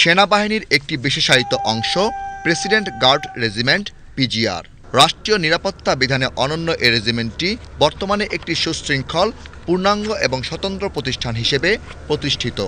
সেনাবাহিনীর একটি বিশেষায়িত অংশ, প্রেসিডেন্ট গার্ড রেজিমেন্ট, পিজিআর। রাষ্ট্রীয় নিরাপত্তা বিধানে অনন্য এ রেজিমেন্টটি বর্তমানে একটি সুশৃঙ্খল, পূর্ণাঙ্গ এবং স্বতন্ত্র প্রতিষ্ঠান হিসেবে প্রতিষ্ঠিত।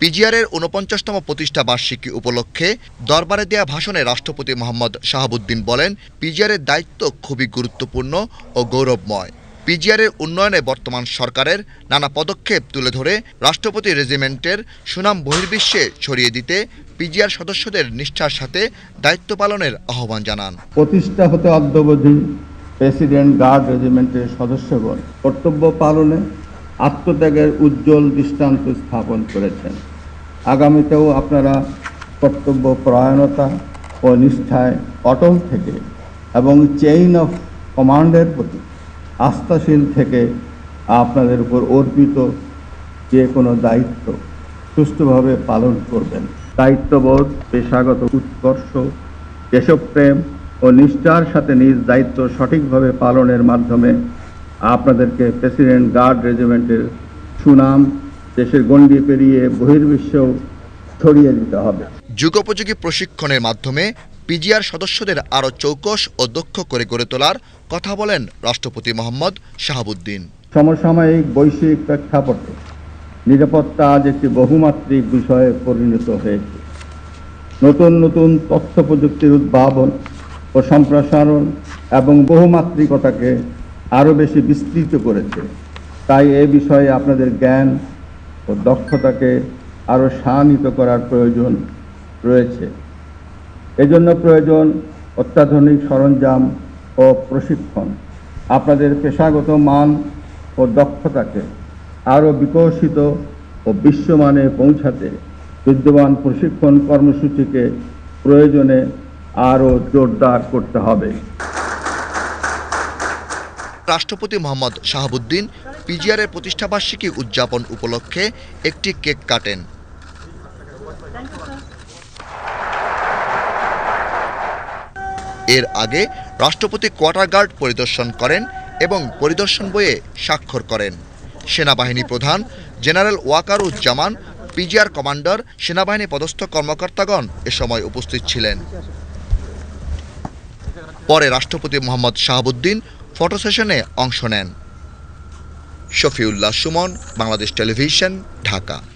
পিজিআরের ঊনপঞ্চাশতম প্রতিষ্ঠা বার্ষিকী উপলক্ষে দরবারে দেয়া ভাষণে রাষ্ট্রপতি মোহাম্মদ শাহাবুদ্দিন বলেন, পিজিআরের দায়িত্ব খুবই গুরুত্বপূর্ণ ও গৌরবময়। পিজিআরের উন্নয়নে বর্তমান সরকারের নানা পদক্ষেপ তুলে ধরে রাষ্ট্রপতি রেজিমেন্টের সুনাম বহির্বিশ্বে ছড়িয়ে দিতে পিজিআর সদস্যদের নিষ্ঠার সাথে দায়িত্ব পালনের আহ্বান জানান। প্রতিষ্ঠা হতে অদ্যবধি প্রেসিডেন্ট গার্ড রেজিমেন্টের সদস্যগণ কর্তব্য পালনে আত্মত্যাগের উজ্জ্বল দৃষ্টান্ত স্থাপন করেছেন। আগামীতেও আপনারা কর্তব্য পরায়ণতা ও নিষ্ঠায় অটল থেকে এবং চেইন অফ কমান্ডের প্রতি আস্থাশীল থেকে আপনাদের উপর অর্পিত যে কোনো দায়িত্ব সুষ্ঠুভাবে পালন করবেন। দায়িত্ববোধ, পেশাগত উৎকর্ষ, দেশপ্রেম ও নিষ্ঠার সাথে নিজ দায়িত্ব সঠিকভাবে পালনের মাধ্যমে আপনাদেরকে প্রেসিডেন্ট গার্ড রেজিমেন্টের সুনাম, দেশের গণ্ডি পেরিয়ে বহির্বিশ্বেও ছড়িয়ে দিতে হবে। যুগোপযোগী প্রশিক্ষণের মাধ্যমে পিজিআর সদস্যদের আরও চৌকস ও দক্ষ করে গড়ে তোলার কথা বলেন রাষ্ট্রপতি মোহাম্মদ শাহাবুদ্দিন। সমসাময়িক বৈশ্বিক প্রেক্ষাপটে নিরাপত্তা আজ একটি বহুমাত্রিক বিষয়ে পরিণত হয়েছে। নতুন নতুন তথ্য প্রযুক্তির উদ্ভাবন ও সম্প্রসারণ এবং বহুমাত্রিকতাকে আরও বেশি বিস্তৃত করেছে। তাই এ বিষয়ে আপনাদের জ্ঞান ও দক্ষতাকে আরও শানিত করার প্রয়োজন রয়েছে। এজন্য প্রয়োজন অত্যাধুনিক সরঞ্জাম ও প্রশিক্ষণ। আপনাদের পেশাগত মান ও দক্ষতাকে আরও বিকশিত ও বিশ্বমানে পৌঁছাতে বিদ্যমান প্রশিক্ষণ কর্মসূচিকে প্রয়োজনে আরও জোরদার করতে হবে। রাষ্ট্রপতি মোহাম্মদ শাহাবুদ্দিন পিজিআরের প্রতিষ্ঠাবার্ষিকী উদযাপন উপলক্ষে একটি কেক কাটেন। এর আগে রাষ্ট্রপতি কোয়ার্টার গার্ড পরিদর্শন করেন এবং পরিদর্শন বইয়ে স্বাক্ষর করেন। সেনাবাহিনী প্রধান জেনারেল ওয়াকারুজ্জামান, পিজিআর কমান্ডার, সেনাবাহিনী পদস্থ কর্মকর্তাগণ এ সময় উপস্থিত ছিলেন। পরে রাষ্ট্রপতি মোহাম্মদ শাহাবুদ্দিন ফটো সেশনে অংশ নেন। শফিউল্লাহ সুমন বাংলাদেশ টেলিভিশন ঢাকা।